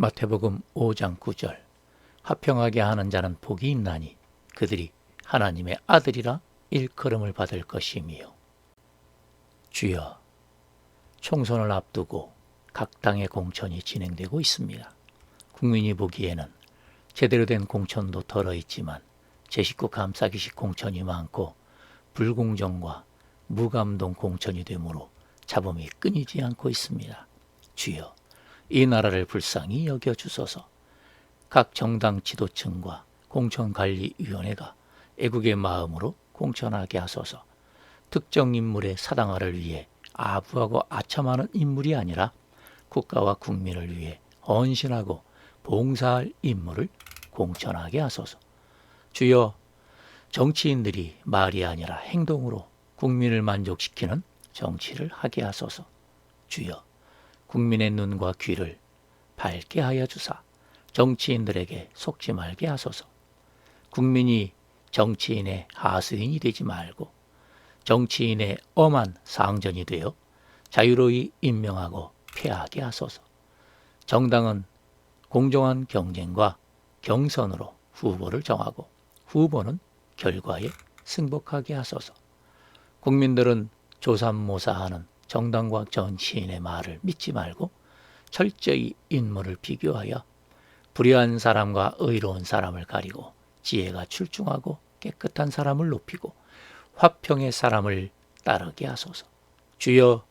마태복음 5장 9절 화평하게 하는 자는 복이 있나니 그들이 하나님의 아들이라 일컬음을 받을 것이미요. 주여 총선을 앞두고 각 당의 공천이 진행되고 있습니다. 국민이 보기에는 제대로 된 공천도 덜어 있지만 제 식구 감싸기식 공천이 많고 불공정과 무감동 공천이 되므로 잡음이 끊이지 않고 있습니다. 주여 이 나라를 불쌍히 여겨 주소서. 각 정당 지도층과 공천관리위원회가 애국의 마음으로 공천하게 하소서. 특정 인물의 사당화를 위해 아부하고 아첨하는 인물이 아니라 국가와 국민을 위해 헌신하고 봉사할 인물을 공천하게 하소서. 주여 정치인들이 말이 아니라 행동으로 국민을 만족시키는 정치를 하게 하소서. 주여 국민의 눈과 귀를 밝게 하여 주사 정치인들에게 속지 말게 하소서. 국민이 정치인의 하수인이 되지 말고 정치인의 엄한 상전이 되어 자유로이 임명하고 폐하게 하소서. 정당은 공정한 경쟁과 경선으로 후보를 정하고 후보는 결과에 승복하게 하소서. 국민들은 조삼모사하는 정당과 정치인의 말을 믿지 말고 철저히 인물을 비교하여 불의한 사람과 의로운 사람을 가리고 지혜가 출중하고 깨끗한 사람을 높이고 화평의 사람을 따르게 하소서. 주여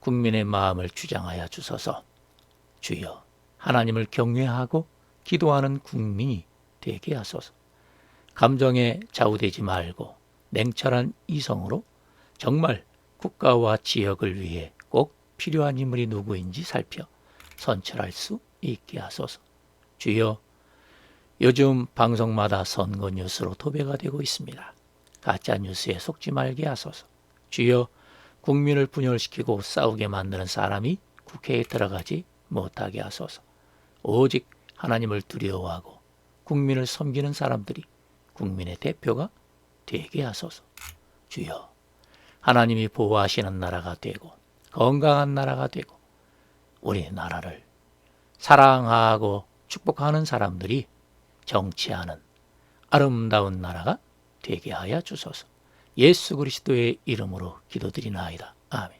국민의 마음을 주장하여 주소서. 주여 하나님을 경외하고 기도하는 국민이 되게 하소서. 감정에 좌우되지 말고 냉철한 이성으로 정말 국가와 지역을 위해 꼭 필요한 인물이 누구인지 살펴 선출할 수 있게 하소서. 주여, 요즘 방송마다 선거 뉴스로 도배가 되고 있습니다. 가짜 뉴스에 속지 말게 하소서. 주여, 국민을 분열시키고 싸우게 만드는 사람이 국회에 들어가지 못하게 하소서. 오직 하나님을 두려워하고 국민을 섬기는 사람들이 국민의 대표가 되게 하소서. 주여, 하나님이 보호하시는 나라가 되고 건강한 나라가 되고 우리 나라를 사랑하고 축복하는 사람들이 정치하는 아름다운 나라가 되게 하여 주소서. 예수 그리스도의 이름으로 기도드리나이다. 아멘.